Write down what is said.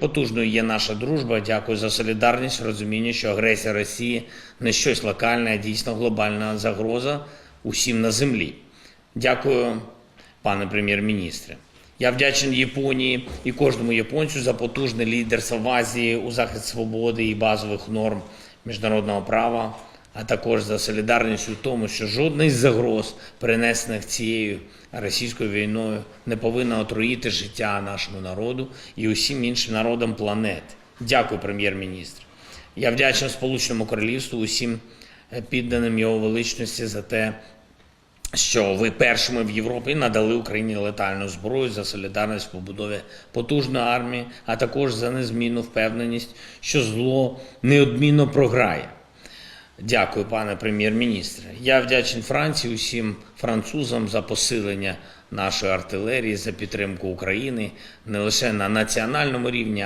Потужною є наша дружба. Дякую за солідарність, розуміння, що агресія Росії не щось локальне, а дійсно глобальна загроза усім на землі. Дякую, пане прем'єр-міністре. Я вдячний Японії і кожному японцю за потужне лідерство в Азії у захист свободи і базових норм міжнародного права, а також за солідарність у тому, що жодна із загроз, перенесених цією російською війною, не повинна отруїти життя нашому народу і усім іншим народам планети. Дякую, прем'єр-міністр. Я вдячний Сполученому Королівству, усім е, підданим його величності за те, що ви першими в Європі надали Україні летальну зброю за солідарність в побудові потужної армії, а також за незмінну впевненість, що зло неодмінно програє. Дякую, пане прем'єр-міністре. Я вдячний Франції, усім французам за посилення нашої артилерії, за підтримку України не лише на національному рівні,